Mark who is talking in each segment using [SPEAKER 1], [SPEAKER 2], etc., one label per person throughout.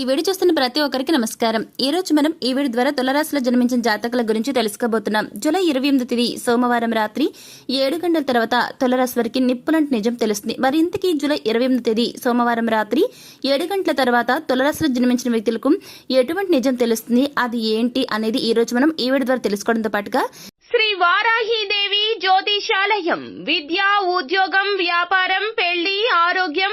[SPEAKER 1] ఈ వీడియో చూస్తున్న ప్రతి ఒక్కరికి నమస్కారం. ఈ రోజు మనం ఈ వీడియో ద్వారా తులరాశిలో జన్మించిన జాతకుల గురించి తెలుసుకోబోతున్నాం. జూలై ఇరవై ఎనిమిది తేదీ సోమవారం రాత్రి ఏడు గంటల తర్వాత తులరాశి వారికి నిప్పులంటి నిజం తెలుస్తుంది. మరి ఇంతకీ జూలై ఇరవై ఎనిమిది తేదీ సోమవారం రాత్రి ఏడు గంటల తర్వాత తులరాశిలో జన్మించిన వ్యక్తులకు ఎటువంటి నిజం తెలుస్తుంది? అది ఏంటి అనేది ఈ రోజు మనం ఈ వీడియో ద్వారా తెలుసుకోవడంతో పాటుగా
[SPEAKER 2] శ్రీ వారాహీదేవి జ్యోతిషాలయం. విద్య ఉద్యోగం వ్యాపారం పెళ్ళి ఆరోగ్యం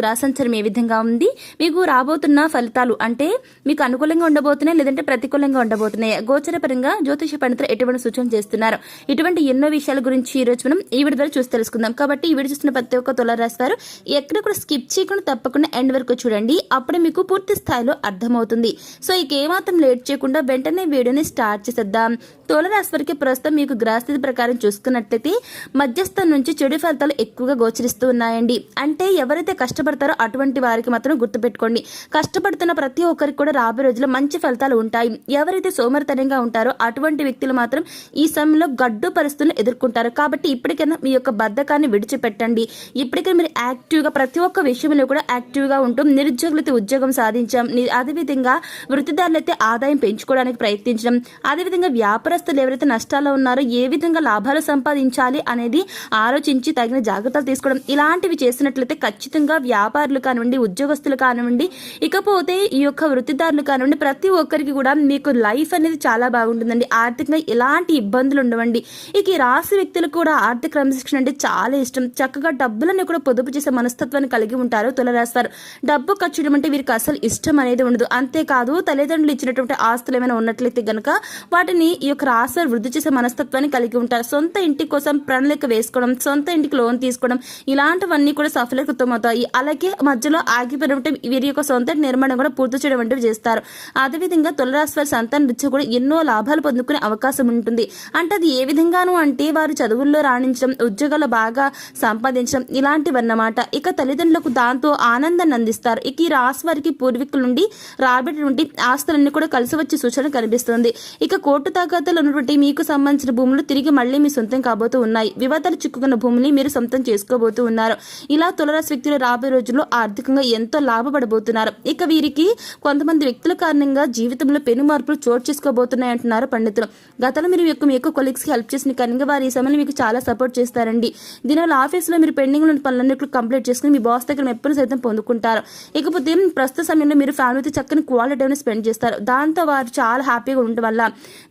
[SPEAKER 1] గ్రహసంచారం ఏ విధంగా ఉంది? మీకు రాబోతున్న ఫలితాలు అంటే మీకు అనుకూలంగా ఉండబోతున్నాయి లేదంటే ప్రతికూలంగా ఉండబోతున్నాయి. గోచర పరంగా జ్యోతిష పండితులు ఎటువంటి సూచన చేస్తున్నారు? ఇటువంటి ఎన్నో విషయాల గురించి ఈ రోజు మనం ఈ వీడియో ద్వారా చూసి తెలుసుకుందాం. కాబట్టి ఈ వీడియో చూస్తున్న ప్రతి ఒక్క తులరాశి వారు ఎక్కడ కూడా స్కిప్ చేయకుండా తప్పకుండా ఎండ్ వరకు చూడండి. అప్పుడే మీకు పూర్తి స్థాయిలో అర్థమవుతుంది. సో ఇక ఏమాత్రం లేట్ చేయకుండా వెంటనే వీడియోని స్టార్ట్ చేసేద్దాం. తులరాశి వారికి ప్రస్తుతం మీకు గ్రహస్థితి ప్రకారం చూసుకున్నట్లయితే మధ్యస్థం నుంచి చెడు ఫలితాలు ఎక్కువగా గోచరిస్తూ ఉన్నాయండి. అంటే ఎవరైతే కష్టపడతారో అటువంటి వారికి మాత్రం గుర్తుపెట్టుకోండి. కష్టపడుతున్న ప్రతి ఒక్కరికి కూడా రాబోయే రోజుల్లో మంచి ఫలితాలు ఉంటాయి. ఎవరైతే సోమరితనంగా ఉంటారో అటువంటి వ్యక్తులు మాత్రం ఈ సమయంలో గడ్డు పరిస్థితులను ఎదుర్కొంటారు. కాబట్టి ఇప్పటికైనా మీ యొక్క బద్ధకాన్ని విడిచిపెట్టండి. ఇప్పటికైనా మీరు యాక్టివ్గా ప్రతి ఒక్క విషయంలో కూడా యాక్టివ్గా ఉంటూ నిరుద్యోగులైతే ఉద్యోగం సాధించాం. అదేవిధంగా వృత్తిదారులైతే ఆదాయం పెంచుకోవడానికి ప్రయత్నించడం. అదేవిధంగా వ్యాపారస్తులు ఎవరైతే నష్టాల్లో ఉన్నారో ఏ విధంగా లాభాలు సంపాదించాలి అనేది ఆలోచించి తగిన జాగ్రత్తలు తీసుకోవడం. ఇలాంటివి చేసినట్లయితే ఖచ్చితంగా వ్యాపారులు కానివ్వండి ఉద్యోగస్తులు కానివ్వండి ఇకపోతే ఈ యొక్క వృత్తిదారులు కానివ్వండి ప్రతి ఒక్కరికి కూడా మీకు లైఫ్ అనేది చాలా బాగుంటుందండి. ఆర్థికంగా ఎలాంటి ఇబ్బందులు ఉండవండి. ఇక ఈ రాశి వ్యక్తులకు కూడా ఆర్థిక క్రమశిక్షణ అంటే చాలా ఇష్టం. చక్కగా డబ్బులను కూడా పొదుపు చేసే మనస్తత్వాన్ని కలిగి ఉంటారు తులరాస్తారు డబ్బు ఖర్చు చేయడం అంటే వీరికి అసలు ఇష్టం అనేది ఉండదు. అంతేకాదు తల్లిదండ్రులు ఇచ్చినటువంటి ఆస్తులు ఏమైనా ఉన్నట్లయితే గనక వాటిని ఈ యొక్క రాశి వృద్ధి చేసే మనస్తత్వాన్ని కలిగి ఉంటారు. సొంత ఇంటి కోసం ప్రణాళిక వేసుకోవడం సొంత ఇంటికి లోన్ తీసుకోవడం ఇలాంటివన్నీ కూడా సఫలీకృతం అవుతాయి అలాగే మధ్యలో ఆగిపోయినట్టు వీరి యొక్క సొంత నిర్మాణం కూడా పూర్తి చేయడం వంటివి చేస్తారు. అదేవిధంగా తులరాశి వారి సంతాన రీత్యా కూడా ఎన్నో లాభాలు పొందుకునే అవకాశం ఉంటుంది. అంటే అది ఏ విధంగాను అంటే వారు చదువుల్లో రాణించడం ఉద్యోగాలు బాగా సంపాదించడం ఇలాంటివన్నమాట. ఇక తల్లిదండ్రులకు దాంతో ఆనందాన్ని అందిస్తారు. ఇక ఈ రాశి వారికి పూర్వీకుల నుండి రాబడినటువంటి ఆస్తులన్నీ కూడా కలిసి వచ్చే సూచన కనిపిస్తుంది. ఇక కోర్టు తాకత్తులు ఉన్నటువంటి మీకు సంబంధించిన భూములు తిరిగి మళ్ళీ మీ సొంతం కాబోతూ ఉన్నాయి. వివాదాలు చిక్కుకున్న భూమిని మీరు సొంతం చేసుకోబోతూ ఉన్నారు. ఇలా తులరాశి వ్యక్తులు రాబోయే రోజుల్లో ఆర్థికంగా ఎంతో లాభపడబోతున్నారు. ఇక వీరికి కొంతమంది వ్యక్తుల కారణంగా జీవితంలో పెను మార్పులు చోటు చేసుకోబోతున్నాయి అంటున్నారు పండితులు. గతంలో మీరు ఎక్కువ యొక్క మీ యొక్క కొలీగ్స్ హెల్ప్ చేసిన కారణంగా వారు ఈ సమయంలో మీకు చాలా సపోర్ట్ చేస్తారండి. దీనివల్ల ఆఫీస్లో మీరు పెండింగ్ ఉన్న పనులన్నింటినీ కంప్లీట్ చేసుకుని మీ బాస్ దగ్గర ఎప్పుడు సైతం పొందుకుంటారు. ఇకపోతే ప్రస్తుత సమయంలో మీరు ఫ్యామిలీతో చక్కని క్వాలిటీ అని స్పెండ్ చేస్తారు. దాంతో వారు చాలా హ్యాపీగా ఉండడం వల్ల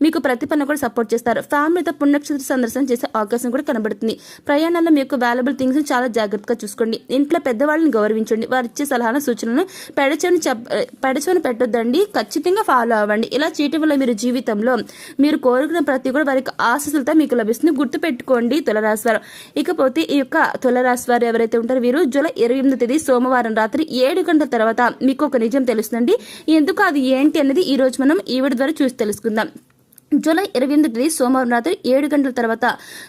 [SPEAKER 1] మీకు ప్రతి పని కూడా సపోర్ట్ చేస్తారు. ఫ్యామిలీతో పుణ్యక్షేత్ర సందర్శన చేసే అవకాశం కూడా కనబడుతుంది. ప్రయాణాల్లో మీ యొక్క వాల్యుబుల్ థింగ్స్ చాలా జాగ్రత్తగా చూసుకోండి. ఇంట్లో పెద్దవాళ్ళని గౌరవించండి వారు ఇచ్చే సలహాల సూచనలను పెడచని చెప్ పెడచని పెట్టొద్దండి. ఖచ్చితంగా ఫాలో అవ్వండి. ఇలా చేయటం వల్ల మీరు జీవితంలో మీరు కోరుకున్న ప్రతి కూడా వారికి ఆశస్సులతో మీకు లభిస్తుంది. గుర్తు పెట్టుకోండి తులరాశి వారు. ఇకపోతే ఈ యొక్క తులరాశి వారు ఎవరైతే ఉంటారో వీరు జూలై ఇరవై ఎనిమిది తేదీ సోమవారం రాత్రి ఏడు గంటల తర్వాత మీకు ఒక నిజం తెలుస్తుందండి. ఎందుకు అది ఏంటి అనేది ఈ రోజు మనం ఈవిడ ద్వారా చూసి తెలుసుకుందాం. జూలై ఇరవై ఎనిమిది సోమవారం రాత్రి ఏడు గంటల తర్వాత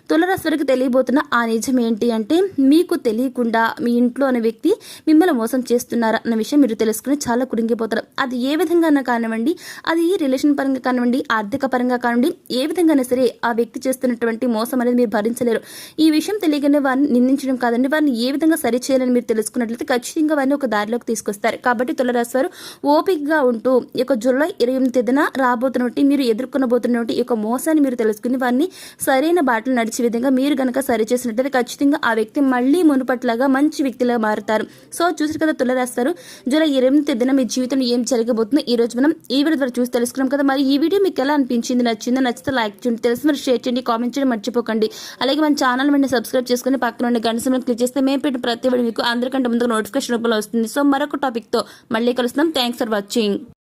[SPEAKER 1] తులరాశి వారికి తెలియబోతున్న ఆ నిజం ఏంటి అంటే మీకు తెలియకుండా మీ ఇంట్లో అనే వ్యక్తి మిమ్మల్ని మోసం చేస్తున్నారా అన్న విషయం మీరు తెలుసుకుని చాలా కుడింగిపోతారు. అది ఏ విధంగా కానివ్వండి అది రిలేషన్ పరంగా కానివ్వండి ఆర్థిక పరంగా కానివ్వండి ఏ విధంగానే సరే ఆ వ్యక్తి చేస్తున్నటువంటి మోసం అనేది మీరు భరించలేరు. ఈ విషయం తెలియగానే వారిని నిందించడం కాదండి వారిని ఏ విధంగా సరి చేయాలని మీరు తెలుసుకున్నట్లయితే ఖచ్చితంగా వారిని ఒక దారిలోకి తీసుకొస్తారు. కాబట్టి తులరాశి వారు ఓపికగా ఉంటూ ఈ యొక్క జూలై ఇరవై ఎనిమిది తేదీన రాబోతున్నట్టు మీరు చేస్తున్నటువంటి ఈ యొక్క మోసాన్ని మీరు తెలుసుకుని వారిని సరైన బాటలు నడిచే విధంగా మీరు గనక సరి చేసినట్లయితే ఖచ్చితంగా ఆ వ్యక్తి మళ్ళీ మునుపట్లాగా మంచి వ్యక్తిలా మారుతారు. సో చూసారు కదా తులరాస్తారు జూలై ఇరవై ఎనిమిది తేదీన మీ జీవితంలో ఏం జరగబోతుందో ఈ రోజు మనం ఈ వీడియో ద్వారా చూసి తెలుసుకున్నాం కదా. మరి ఈ వీడియో మీకు ఎలా అనిపించింది నచ్చిందో నచ్చితే లైక్ చేయండి తెలిసి మరి షేర్ చేయండి కామెంట్ చేయండి మర్చిపోకండి. అలాగే మన ఛానల్ వెంటనే సబ్స్క్రైబ్ చేసుకుని పక్కన ఉండే గంట సమయం క్లిక్ చేస్తే మేము పెట్టిన ప్రతి వీడియో మీకు అందరికంటే ముందుగా నోటిఫికేషన్ రూపంలో వస్తుంది. సో మరొక టాపిక్తో మళ్ళీ కలుస్తాం థ్యాంక్స్ ఫర్ వాచింగ్.